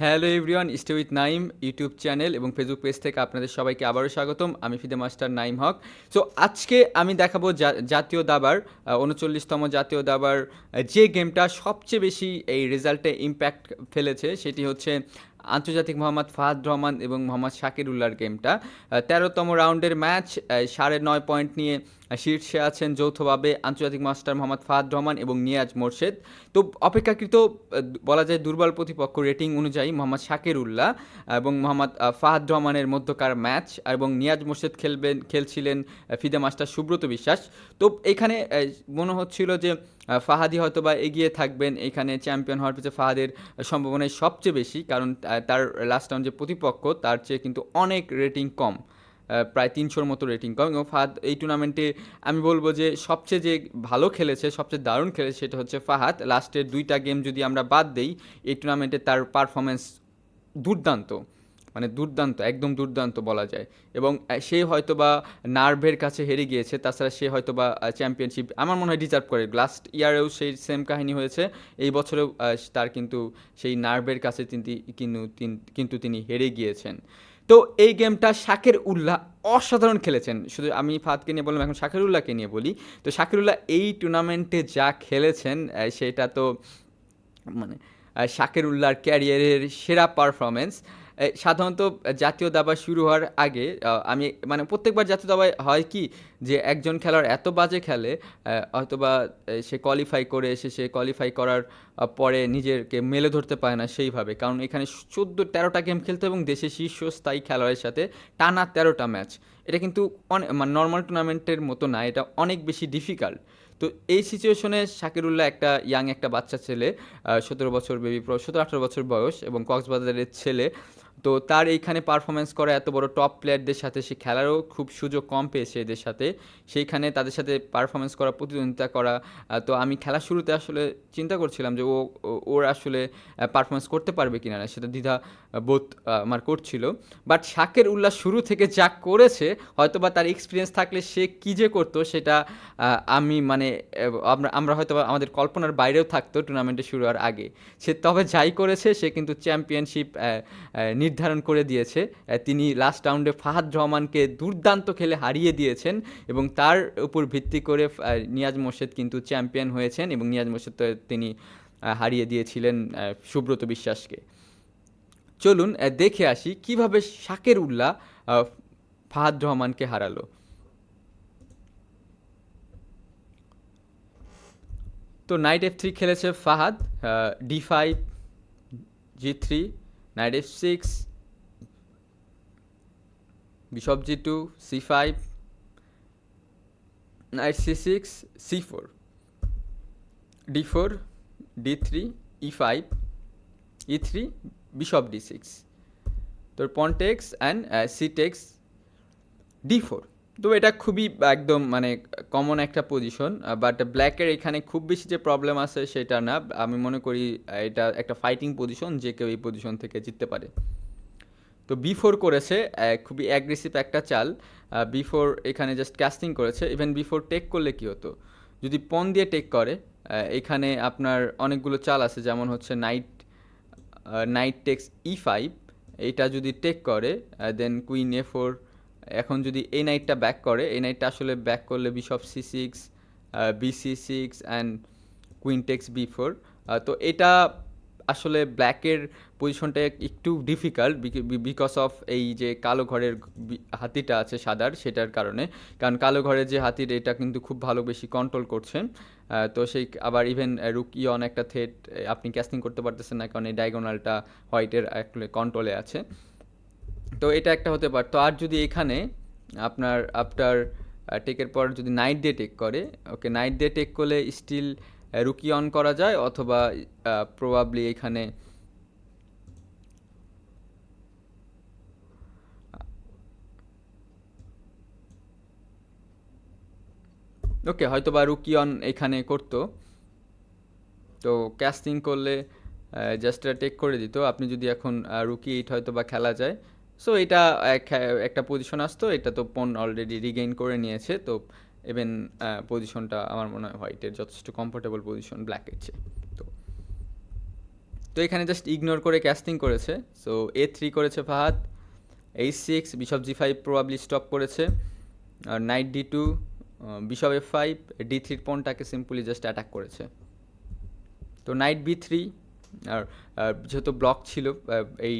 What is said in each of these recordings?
Hello everyone stay with Naim YouTube channel এবং Facebook page থেকে আপনাদের সবাইকে আবারও স্বাগতম। আমি FIDE master Naim Haque. So আজকে আমি দেখাবো জাতীয় দাবার উনচল্লিশতম জাতীয় দাবার যে গেমটা সবচেয়ে বেশি এই রেজাল্টে ইম্প্যাক্ট ফেলেছে সেটি হচ্ছে আন্তর্জাতিক মোহাম্মদ ফাহাদ রহমান এবং মোহাম্মদ শাকির উল্লাহর গেমটা তেরোতম রাউন্ডের ম্যাচ সাড়ে নয় পয়েন্ট নিয়ে শীর্ষে আছেন যৌথভাবে আন্তর্জাতিক মাস্টার মোহাম্মদ ফাহাদ রহমান এবং নিয়াজ মোর্শেদ। তো অপেক্ষাকৃত বলা যায় দুর্বল প্রতিপক্ষ রেটিং অনুযায়ী মোহাম্মদ শাকির উল্লাহ এবং মোহাম্মদ ফাহাদ রহমানের মধ্যকার ম্যাচ এবং নিয়াজ মোর্শেদ খেলবেন, খেলছিলেন ফিদে মাস্টার সুব্রত বিশ্বাস। তো এখানে মনে হচ্ছিল যে ফাহাদি হয়তো বা এগিয়ে থাকবেন। এখানে চ্যাম্পিয়ন হওয়ার পিছনে ফাহাদের সম্ভাবনাই সবচেয়ে বেশি, কারণ তার লাস্ট রাউন্ড যে প্রতিপক্ষ, তার চেয়ে কিন্তু অনেক রেটিং কম প্রায় তিনশোর মতো রেটিং কম। এবং ফাহাদ এই টুর্নামেন্টে আমি বলব যে সবচেয়ে যে ভালো খেলেছে, সবচেয়ে দারুণ খেলেছে, সেটা হচ্ছে ফাহাদ। লাস্টের দুইটা গেম যদি আমরা বাদ দেই, এই টুর্নামেন্টে তার পারফরমেন্স দুর্দান্ত। মানে দুর্দান্ত একদম দুর্দান্ত বলা যায়। এবং সে হয়তো বা নার্ভের কাছে হেরে গিয়েছে তাছাড়া সে হয়তো বা চ্যাম্পিয়নশিপ আমার মনে হয় ডিজার্ভ করে। লাস্ট ইয়ারেও সেই সেম কাহিনী হয়েছে। এই বছরেও তার কিন্তু সেই নার্ভের কাছে তিনি কিন্তু কিন্তু তিনি হেরে গিয়েছেন। তো এই গেমটা শাকের উল্লাহ অসাধারণ খেলেছেন। শুধু আমি ফাদকে নিয়ে বললাম এখন শাকের উল্লাহকে নিয়ে বলি। তো শাকের উল্লাহ এই টুর্নামেন্টে যা খেলেছেন সেটা তো মানে আহ, শাকের উল্লাহর ক্যারিয়ারের সেরা পারফরমেন্স সাধারণত জাতীয় দাবা শুরু হওয়ার আগে আমি মানে প্রত্যেকবার জাতীয় দাবায় হয় কি যে একজন খেলোয়াড় এত বাজে খেলে হয়তোবা সে কোয়ালিফাই করে এসে, সে কোয়ালিফাই করার পরে নিজেকে মেলে ধরতে পারে না সেইভাবে। কারণ এখানে চোদ্দ, তেরোটা গেম খেলতে এবং দেশের শীর্ষস্থায়ী খেলোয়াড়ের সাথে টানা তেরোটা ম্যাচ এটা কিন্তু অনেক মানে নর্মাল টুর্নামেন্টের মতো না, এটা অনেক বেশি ডিফিকাল্ট তো এই সিচুয়েশনে শাকিরুল্লাহ একটা ইয়াং একটা বাচ্চা ছেলে সতেরো বছর বেবি সতেরো, আঠেরো বছর বয়স এবং কক্সবাজারের ছেলে তো তার এইখানে পারফরমেন্স করা এত বড় টপ প্লেয়ারদের সাথে সে খেলারও খুব সুযোগ কম পেয়েছে এদের সাথে। সেইখানে তাদের সাথে পারফরমেন্স করা, প্রতিদ্বন্দ্বিতা করা তো আমি খেলার শুরুতে আসলে চিন্তা করছিলাম যে ও ওর আসলে পারফরমেন্স করতে পারবে কিনা না, সেটা দ্বিধা বোধ আমার করছিল। বাট শাকের উল্লাস শুরু থেকে যা করেছে হয়তো বা তার এক্সপিরিয়েন্স থাকলে সে কী যে করতো সেটা আমি মানে আমরা হয়তো আমাদের কল্পনার বাইরেও থাকতো টুর্নামেন্টে শুরু হওয়ার আগে। সে তবে যাই করেছে, সে কিন্তু চ্যাম্পিয়নশিপ নির্ধারণ করে দিয়েছে। তিনি লাস্ট রাউন্ডে ফাহাদ রহমানকে দুর্দান্ত খেলে হারিয়ে দিয়েছেন এবং তার উপর ভিত্তি করে নিয়াজ মোর্শেদ কিন্তু চ্যাম্পিয়ন হয়েছেন এবং নিয়াজ মোর্শেদ তিনি হারিয়ে দিয়েছিলেন সুব্রত বিশ্বাসকে। চলুন দেখে আসি কীভাবে শাকের উল্লাহ ফাহাদ রহমানকে হারালো। তো নাইট এফ থ্রি খেলেছে Fahad d five g three knight f six bishop g two, c five knight c six, c four, d four, d three, e five, e three bishop d six, তোর pawn takes and c takes, d four. তো এটা খুবই, একদম মানে common একটা position but ব্ল্যাকের এখানে খুব বেশি যে প্রবলেম আছে সেটা না। আমি মনে করি এটা একটা ফাইটিং পজিশন যে কেউ এই পজিশন থেকে জিততে পারে। তো বি ফোর করেছে খুবই অ্যাগ্রেসিভ একটা চাল। বি ফোর এখানে জাস্ট ক্যাস্টিং করেছে। ইভেন বি ফোর টেক করলে কী হতো? যদি পন দিয়ে টেক করে এখানে আপনার অনেকগুলো চাল আছে, যেমন হচ্ছে knight knight takes e five এটা যদি টেক করে দেন কুইন এ ফোর এখন যদি এই নাইটটা ব্যাক করে, এই নাইটটা আসলে ব্যাক করলে bishop c six b c six and queen takes b four তো এটা আসলে ব্ল্যাকের পজিশনটা একটু ডিফিকাল্ট বিকজ অফ এই যে কালো ঘরের হাতিটা আছে সাদার, সেটার কারণে। কারণ কালো ঘরের যে হাতির, এটা কিন্তু খুব ভালো বেশি কন্ট্রোল করছেন। তো সেই আবার ইভেন রুকিয়ন একটা থ্রেট আপনি ক্যাস্টিং করতে পারতেছেন না, কারণ এই ডায়াগোনালটা হোয়াইটের কন্ট্রোলে আছে। তো এটা একটা হতে পারতো আর যদি এখানে আপনার আফটার টেকের পর যদি নাইট ডে টেক করে ওকে নাইট ডে টেক করলে স্টিল রুকি অন করা যায় অথবা প্রবাবলি এখানে ওকে হয়তো বা রুকি অন এখানে করতো। তো ক্যাস্টিং করলে জাস্ট টেক করে দিত। আপনি যদি এখন রুকি এইট হয়তো বা খেলা যায় সো এটা একটা পজিশন আসতো, এটা তো পন অলরেডি রিগেইন করে নিয়েছে, তো ইভেন পজিশনটা আমার মনে হয় হোয়াইটের যথেষ্ট কমফোর্টেবল পজিশন ব্ল্যাকের চেয়ে, তো। তো এখানে জাস্ট ইগনোর করে ক্যাস্টিং করেছে সো এ থ্রি করেছে Fahad h six bishop g five probably stop করেছে, আর knight d two bishop f five d থ্রির পনটাকে সিম্পলি জাস্ট অ্যাটাক করেছে। তো নাইট বি থ্রি আর যেহেতু ব্লক ছিল এই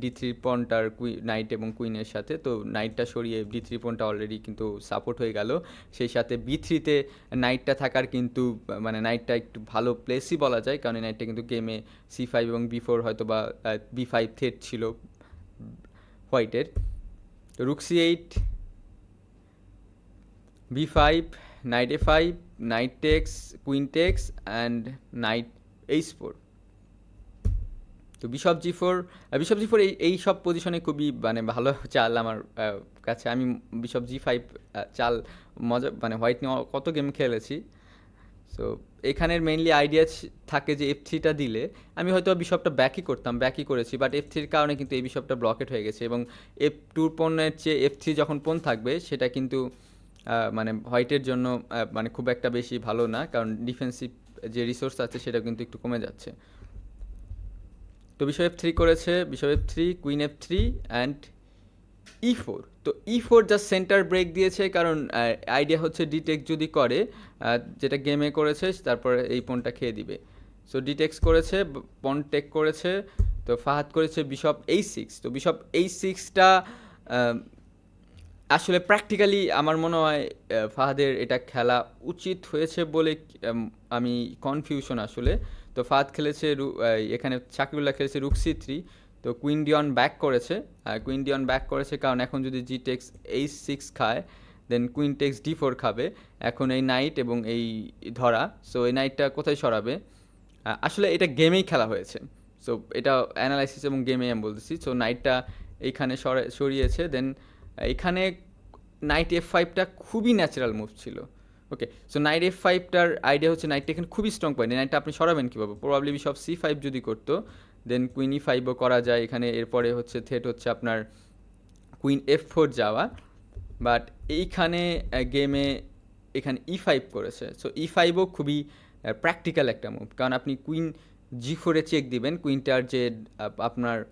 ডি থ্রি পনটার কুই নাইট এবং কুইনের সাথে, তো নাইটটা সরিয়ে ডি থ্রি পনটা অলরেডি কিন্তু সাপোর্ট হয়ে গেল। সেই সাথে বি থ্রিতে নাইটটা থাকার কিন্তু মানে নাইটটা একটু ভালো প্লেসই বলা যায়, কারণ এই নাইটটা কিন্তু গেমে সি ফাইভ এবং বি ফোর হয়তো বা বি ফাইভ থ্রেড ছিল হোয়াইটের তো rook eight b five knight a five knight takes queen takes and knight h four তো bishop g four bishop g four এই এই সব পজিশনে খুবই মানে ভালো চাল আমার কাছে। আমি বিশপ জি ফাইভ চাল মজা মানে হোয়াইট নিয়ে কত গেম খেলেছি। সো এখানের মেইনলি আইডিয়া থাকে যে এফ থ্রিটা দিলে আমি হয়তো বিশপটা ব্যাকই করতাম ব্যাকই করেছি বাট এফ থ্রির কারণে কিন্তু এই বিশপটা ব্লকেট হয়ে গেছে এবং এফ টুর পণ্যের চেয়ে এফ থ্রি যখন পণ থাকবে, সেটা কিন্তু মানে হোয়াইটের জন্য মানে খুব একটা বেশি ভালো না, কারণ ডিফেন্সিভ যে রিসোর্স আছে সেটা কিন্তু একটু কমে যাচ্ছে। তো বিশপ এফ থ্রি করেছে bishop f three queen f three and e four তো e four just centre break দিয়েছে, কারণ আইডিয়া হচ্ছে ডিটেক যদি করে যেটা গেমে করেছে, তারপরে এই পনটা খেয়ে দিবে। সো ডিটেক্স করেছে পন টেক করেছে, তো ফাহাদ করেছে বিশপ এই সিক্স তো বিশপ এই সিক্সটা আসলে প্র্যাকটিক্যালি আমার মনে হয় ফাহাদের এটা খেলা উচিত হয়েছে বলে আমি কনফিউশন আসলে। তো ফাহাদ খেলেছে এখানে শাকিবুল্লাহ খেলেছে রুকসি থ্রি, তো কুইন ডিয়ন ব্যাক করেছে। আর কুইন ডিয়ন ব্যাক করেছে কারণ এখন যদি জি টেক্স এইচ সিক্স খায়, then queen takes d four খাবে। এখন এই নাইট এবং এই ধরা, সো এই নাইটটা কোথায় সরাবে? আসলে এটা গেমেই খেলা হয়েছে। সো এটা অ্যানালাইসিস এবং গেমে আমি বলতেছি। সো নাইটটা এইখানে সরা- সরিয়েছে, দেন এখানে নাইট এফ ফাইভটা খুবই ন্যাচারাল মুভ ছিল। ওকে সো নাইট এফ ফাইভটার আইডিয়া হচ্ছে নাইটটা এখানে খুবই স্ট্রং পয়েন্ট নাইটটা আপনি সরাবেন কীভাবে? প্রবাবলি বিশপ সি ফাইভ যদি করতো দেন কুইন ই ফাইভও করা যায়। এখানে এরপরে হচ্ছে থ্রেট হচ্ছে আপনার কুইন এফ ফোর যাওয়া। বাট এইখানে গেমে এখানে ই ফাইভ করেছে। সো ই ফাইভও খুবই প্র্যাকটিক্যাল একটা মুভ কারণ আপনি কুইন জি ফোরে চেক দিবেন। কুইনটার যে আপ- আপনার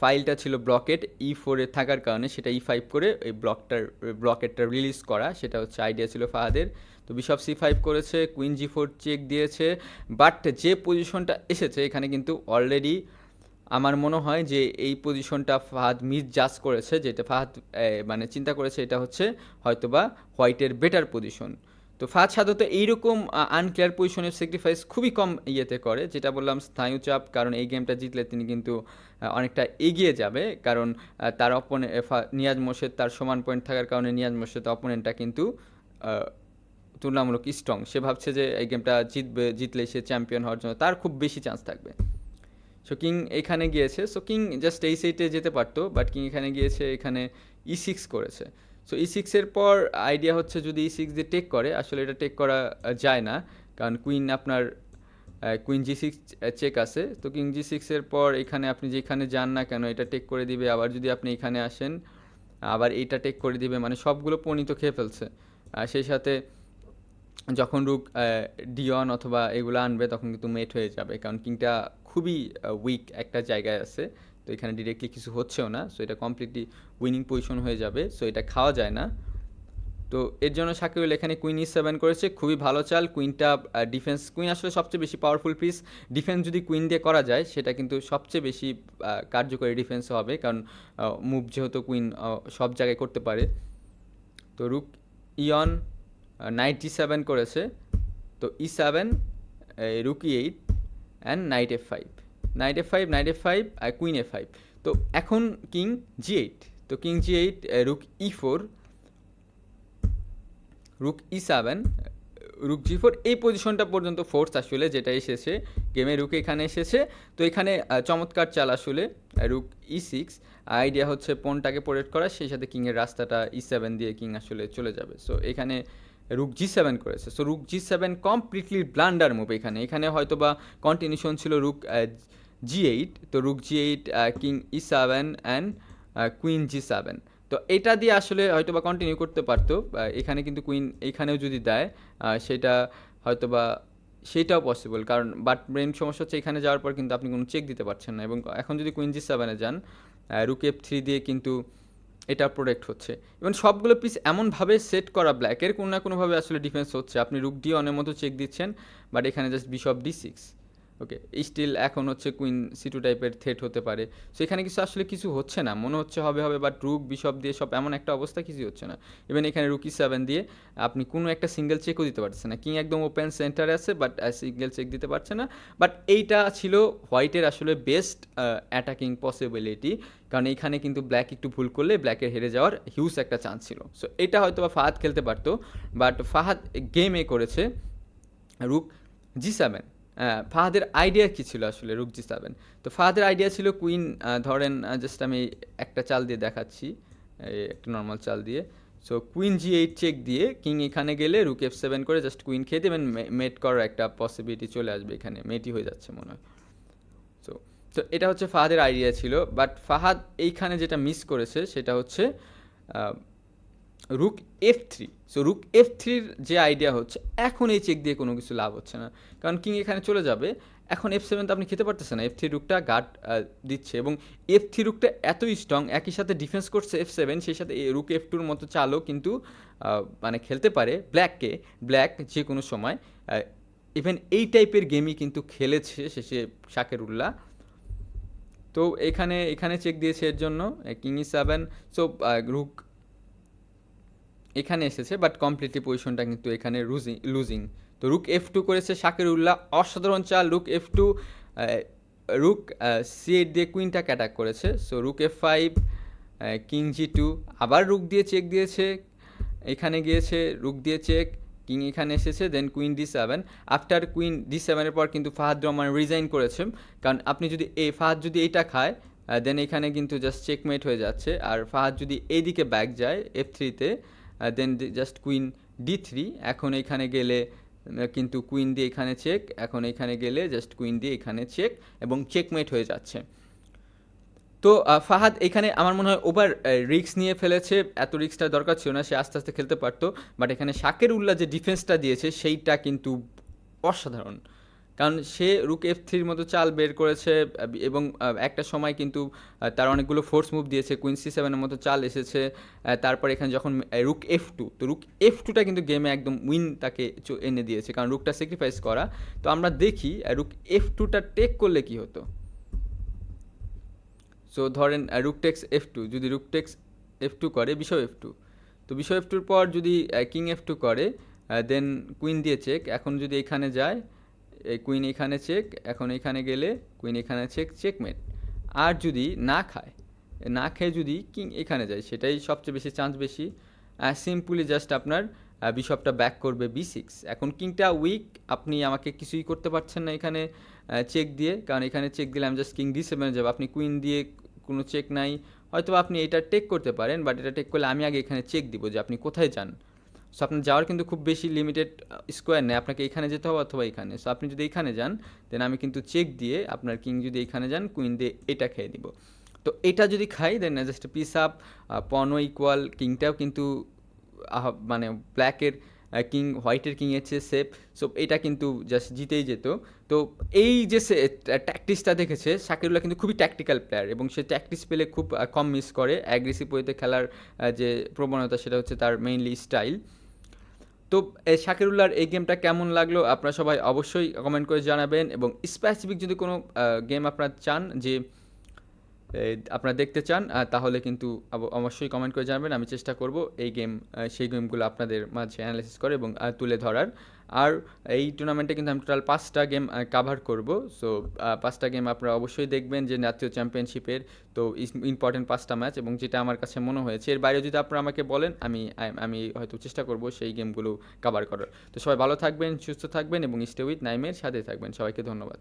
ফাইলটা ছিল ব্লকেট ই ফোরে থাকার কারণে সেটা ই ফাইভ করে এই ব্লকটার ব্লকেটটা রিলিজ করা, সেটা হচ্ছে আইডিয়া ছিল ফাহাদের। তো বিশপ সি ফাইভ করেছে কুইন জি ফোর চেক দিয়েছে বাট যে পজিশনটা এসেছে, এখানে কিন্তু অলরেডি আমার মনে হয় যে এই পজিশনটা ফাহাদ মিস জাজ করেছে, যেটা ফাহাদ মানে চিন্তা করেছে, এটা হচ্ছে হয়তোবা হোয়াইটের বেটার পজিশন তো ফাহাদ সাধারণত এইরকম আনক্লিয়ার পজিশনের স্যাক্রিফাইস খুবই কম ইয়েতে করে, যেটা বললাম স্নায়ু চাপ, কারণ এই গেমটা জিতলে তিনি কিন্তু অনেকটা এগিয়ে যাবে, কারণ তার অপনে নিয়াজ মোর্শেদ তার সমান পয়েন্ট থাকার কারণে নিয়াজ মোর্শেদ অপোনেন্টটা কিন্তু তুলনামূলক স্ট্রং সে ভাবছে যে এই গেমটা জিতবে, জিতলে সে চ্যাম্পিয়ন হওয়ার জন্য তার খুব বেশি চান্স থাকবে। সো কিং এখানে গিয়েছে। সো কিং জাস্ট এই সাইডে যেতে পারতো বাট কিং এখানে গিয়েছে, এখানে ই সিক্স করেছে। সো ই সিক্সের পর আইডিয়া হচ্ছে যদি ই সিক্স দিয়ে টেক করে, আসলে এটা টেক করা যায় না। কারণ কুইন আপনার কুইন জি সিক্স চেক আছে। তো কিং জি সিক্সের পর এখানে আপনি যেখানে যান না কেন, এটা টেক করে দিবে। আবার যদি আপনি এখানে আসেন, আবার এইটা টেক করে দিবে। মানে সবগুলো পণিত খেয়ে ফেলছে। আর সেই সাথে যখন রুক ডিয়ন অথবা এগুলো আনবে, তখন কিন্তু মেট হয়ে যাবে। কারণ কিংটা খুবই উইক একটা জায়গায় আছে। তো এখানে ডিরেক্টলি কিছু হচ্ছেও না সো এটা কমপ্লিটলি উইনিং পজিশন হয়ে যাবে সো এটা খাওয়া যায় না। তো এর জন্য সাকিবুল এখানে কুইন ই সেভেন করেছে, খুবই ভালো চাল কুইনটা ডিফেন্স কুইন আসলে সবচেয়ে বেশি পাওয়ারফুল পিস ডিফেন্স যদি কুইন দিয়ে করা যায়, সেটা কিন্তু সবচেয়ে বেশি কার্যকরী ডিফেন্স হবে, কারণ মুভ যেহেতু কুইন সব জায়গায় করতে পারে। তো রুক ইয়ন নাইট জি সেভেন করেছে, তো E seven rook eight and knight F five knight F five knight F five R queen F five তো এখন কিং জি এইট তো king G eight rook E four rook E seven rook G four এই পজিশনটা পর্যন্ত force আসলে যেটা এসেছে গেমে রুক এখানে এসেছে। তো এখানে চমৎকার চাল আসলে রুক ই সিক্স আইডিয়া হচ্ছে পনটাকে পোরেট করা, সেই সাথে কিংয়ের রাস্তাটা ই সেভেন দিয়ে কিং আসলে চলে যাবে। সো এখানে রুক জি সেভেন করেছে। So rook g seven completely blunder move এখানে। এখানে হয়তো বা কন্টিনিউশন ছিল রুক জি এইট তো rook g eight king e seven and queen g seven তো এটা দিয়ে আসলে হয়তো বা কন্টিনিউ করতে পারতো এখানে কিন্তু কুইন এইখানেও যদি দেয় সেটা হয়তো বা সেইটাও পসিবল কারণ বাট মেন সমস্যা হচ্ছে এখানে যাওয়ার পর কিন্তু আপনি কোনো চেক দিতে পারছেন না, এবং এখন যদি কুইন জি সেভেনে যান রুক এফ থ্রি দিয়ে কিন্তু এটা প্রোটেক্ট হচ্ছে। এবং সবগুলো পিস এমনভাবে সেট করা ব্ল্যাকের কোনো না কোনোভাবে আসলে ডিফেন্স হচ্ছে। আপনি রুক ডি অনের মতো চেক দিচ্ছেন বাট এখানে just bishop d six okay still এখন হচ্ছে কুইন সি টু টাইপের থ্রেট হতে পারে। সো এখানে কিছু আসলে কিছু হচ্ছে না, মনে হচ্ছে হবে হবে বাট রুক বিশপ দিয়ে সব এমন একটা অবস্থা কিছু হচ্ছে না। ইভেন এখানে রুকি সেভেন দিয়ে আপনি কোনো একটা সিঙ্গেল চেকও দিতে পারছেন না। কিং একদম ওপেন সেন্টারে আছে বাট সিঙ্গেল চেক দিতে পারছে না। বাট এইটা ছিল হোয়াইটের আসলে বেস্ট অ্যাটাকিং পসিবিলিটি কারণ এইখানে কিন্তু ব্ল্যাক একটু ভুল করলে ব্ল্যাকের হেরে যাওয়ার হিউজ একটা চান্স ছিল। সো এটা হয়তো বা ফাহাদ খেলতে পারতো বাট ফাহাদ গেমে করেছে রুক জি সেভেন ফাহাদের আইডিয়া কী ছিল আসলে রুক জি সেভেন তো ফাহাদের আইডিয়া ছিল কুইন ধরেন জাস্ট আমি একটা চাল দিয়ে দেখাচ্ছি একটা নর্মাল চাল দিয়ে। So queen g eight check দিয়ে কিং এখানে গেলে রুক এফ সেভেন করে জাস্ট কুইন খেয়ে দেবেন মেট করার একটা পসিবিলিটি চলে আসবে এখানে মেটই হয়ে যাচ্ছে মনে হয়। সো তো এটা হচ্ছে ফাহাদের আইডিয়া ছিল বাট ফাহাদ এইখানে যেটা মিস করেছে সেটা হচ্ছে rook f three so rook f থ্রির যে আইডিয়া হচ্ছে, এখন এই চেক দিয়ে কোনো কিছু লাভ হচ্ছে না। কারণ কিং এখানে চলে যাবে, এখন এফ সেভেন তো আপনি খেতে পারতেছেন না। এফ থ্রি রুকটা গার্ড দিচ্ছে এবং এফ থ্রি রুকটা এতই স্ট্রং একই সাথে ডিফেন্স করছে এফ সেভেন সেই সাথে রুক এফ টুর মতো চালও কিন্তু মানে খেলতে পারে ব্ল্যাককে ব্ল্যাক যে কোনো সময় ইভেন এই টাইপের গেমই কিন্তু খেলেছে শেষে শাকের উল্লাহ তো এখানে এখানে চেক দিয়েছে এর জন্য king E seven so rook এখানে এসেছে বাট কমপ্লিটলি পজিশনটা কিন্তু এখানে লুজিং লুজিং তো রুক এফ টু করেছে শাকের উল্লাহ অসাধারণ চাল rook f two rook c eight দিয়ে কুইনটাকে অ্যাটাক করেছে? So rook f five king g two আবার রুক দিয়ে চেক দিয়েছে, এখানে গিয়েছে রুক দিয়ে চেক কিং এখানে এসেছে then queen d seven after queen d সেভেনের পর কিন্তু ফাহাদ রহমান রিজাইন করেছে, কারণ আপনি যদি এই ফাহাদ যদি এইটা খায় দেন এখানে কিন্তু জাস্ট চেকমেট হয়ে যাচ্ছে। আর ফাহাদ যদি এইদিকে ব্যাক যায় এফ থ্রিতে then just queen d three এখন এখানে গেলে কিন্তু কুইন দিয়ে এখানে চেক এখন এখানে গেলে জাস্ট কুইন দিয়ে এখানে চেক এবং চেকমেট হয়ে যাচ্ছে। তো ফাহাদ এখানে আমার মনে হয় ওভার রিক্স নিয়ে ফেলেছে, এত রিক্সটা দরকার ছিল না, সে আস্তে আস্তে খেলতে পারতো বাট এখানে শাকের উল্লাহ যে ডিফেন্সটা দিয়েছে, সেইটা কিন্তু অসাধারণ। কারণ সে রুক এফ থ্রির মতো চাল বের করেছে এবং একটা সময় কিন্তু তার অনেকগুলো ফোর্স মুভ দিয়েছে কুইন সি সেভেনের মতো চাল এসেছে তারপর এখানে যখন রুক এফ টু তো রুক এফ টুটা কিন্তু গেমে একদম উইন তাকে এনে দিয়েছে, কারণ রুকটা স্যাক্রিফাইস করা। তো আমরা দেখি রুক এফ টুটা টেক করলে কি হতো? সো ধরেন রুকটেক্স এফ টু যদি রুকটেক্স এফ টু করে বিষয় এফ টু তো বিষয় এফ টুর পর যদি কিং এফ টু করে দেন কুইন দিয়ে চেক এখন যদি এখানে যায় এই কুইন এখানে চেক এখন এখানে গেলে কুইন এখানে চেক চেকমেট আর যদি না খায়, না খেয়ে যদি কিং এখানে যায়, সেটাই সবচেয়ে বেশি চান্স বেশি। সিম্পলি জাস্ট আপনার বিশপটা ব্যাক করবে বি সিক্স এখন কিংটা উইক আপনি আমাকে কিছুই করতে পারছেন না এখানে চেক দিয়ে। কারণ এখানে চেক দিলে আমি জাস্ট কিং ডি সেভেনে যাব। আপনি কুইন দিয়ে কোনো চেক নাই। হয়তো আপনি এটা টেক করতে পারেন বাট এটা টেক করলে আমি আগে এখানে চেক দিব যে আপনি কোথায় যান। সো আপনার যাওয়ার কিন্তু খুব বেশি লিমিটেড স্কোয়ার নেই। আপনাকে এখানে যেতে হবে অথবা এখানে। সো আপনি যদি এখানে যান দেন আমি কিন্তু চেক দিয়ে আপনার কিং যদি এখানে যান কুইন দিয়ে এটা খেয়ে দিব তো এটা যদি খাই দেন জাস্ট পিস আপ পনো ইকুয়াল কিংটাও কিন্তু মানে ব্ল্যাকের কিং হোয়াইটের কিংয়ের চেয়ে সেফ সো এটা কিন্তু জাস্ট জিতেই যেত। তো এই যে সে ট্যাকটিসটা দেখেছে, শাকিরুল্লাহ কিন্তু খুবই ট্যাকটিক্যাল প্লেয়ার এবং সে ট্যাকটিস পেলে খুব কম মিস করে। অ্যাগ্রেসিভ ওয়েতে খেলার যে প্রবণতা, সেটা হচ্ছে তার মেইনলি স্টাইল তো শাকিরুল্লাহর এই গেমটা কেমন লাগল আপনারা সবাই অবশ্যই কমেন্ট করে জানাবেন এবং স্পেসিফিক যদি কোনো গেম আপনারা চান যে আপনারা দেখতে চান তাহলে কিন্তু অবশ্যই কমেন্ট করে জানাবেন। আমি চেষ্টা করব এই গেম সেই গেমগুলো আপনাদের মাঝে অ্যানালাইসিস করে এবং তুলে ধরার। আর এই টুর্নামেন্টে কিন্তু আমি টোটাল পাঁচটা গেম কাভার করব। সো পাঁচটা গেম আপনারা অবশ্যই দেখবেন যে জাতীয় চ্যাম্পিয়নশিপের তো ইম্পর্টেন্ট পাঁচটা ম্যাচ এবং যেটা আমার কাছে মনে হয়েছে। এর বাইরে যদি আপনারা আমাকে বলেন, আমি আমি হয়তো চেষ্টা করব সেই গেমগুলো কাভার করার। তো সবাই ভালো থাকবেন, সুস্থ থাকবেন এবং স্টে উইথ নাইমের সাথে থাকবেন। সবাইকে ধন্যবাদ।